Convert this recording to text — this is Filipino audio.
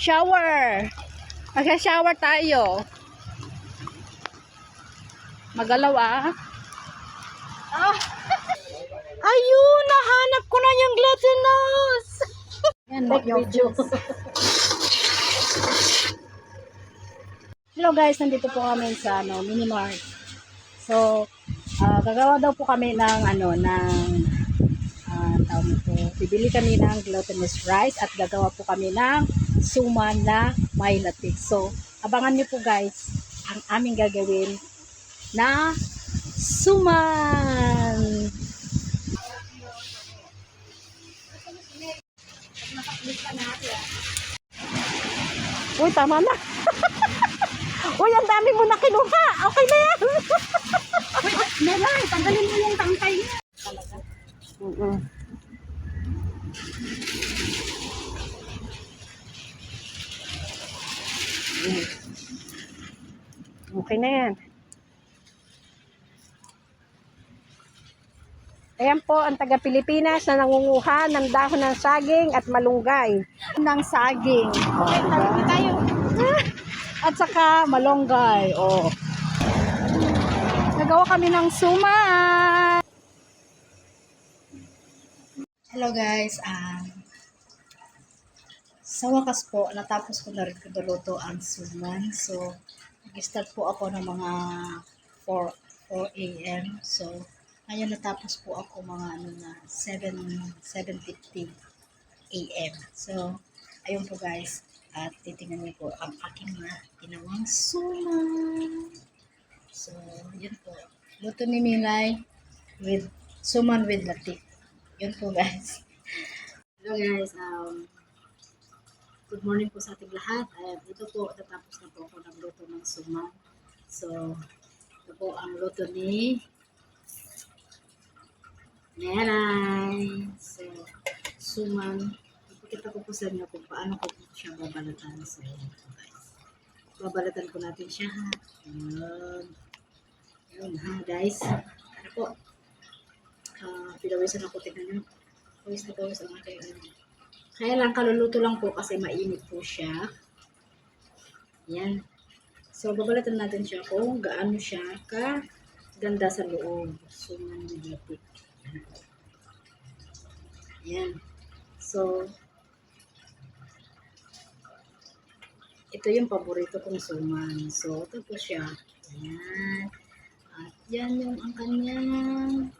Shower. Mag-shower tayo. Magalaw ah. Ayun, nahanap ko na yung glutinous. Yan, take video. Hello guys, nandito po kami sa ano, Minimart. So, ah, gagawa daw po kami ng ano, ng ah, tawag nito, bibili kami ng glutinous rice at gagawa po kami ng suman na may latik. So, abangan niyo po guys ang aming gagawin na suman. Uy, tama na. Uy, ang dami mo na kinuha. Okay na yan. Okay na yan. Ayan po ang taga Pilipinas na nangunguha ng dahon ng saging at malunggay. Ng saging. O, diba? tayo. At saka malunggay. O. Nagawa kami ng suman. Hello guys, um, sa wakas po, natapos ko na rin kaduluto ang suman. So, nag-start po ako ng mga 4, 4 a.m. So, ngayon natapos po ako mga ano na 7, 7.50 a.m. So, ayun po guys. At titingnan niyo po ang aking mga ginawang suman. So, yun po. Luto ni Milay with suman with latik. Yun po guys. Hello guys. Um, good morning po sa ating lahat. At ito po, natapos na po ako ng luto ng suman. So, ito po ang luto ni Neray. So, suman. Ipakita ko po sa inyo kung paano ko po siya babalatan. Po guys. Babalatan ko natin siya ha. Yun. Ha guys. Ano po. Ah, pinawisan ako. Tignan nyo. Pawis na pawis ang aking ano. Kaya lang kaluluto lang po kasi mainit po siya. Yan. So, babalatan natin siya kung gaano siya ka ganda sa loob. So, manilipit. Yan. So, ito yung paborito kong suman. So, po siya. Yan. At yan yung ang kanyang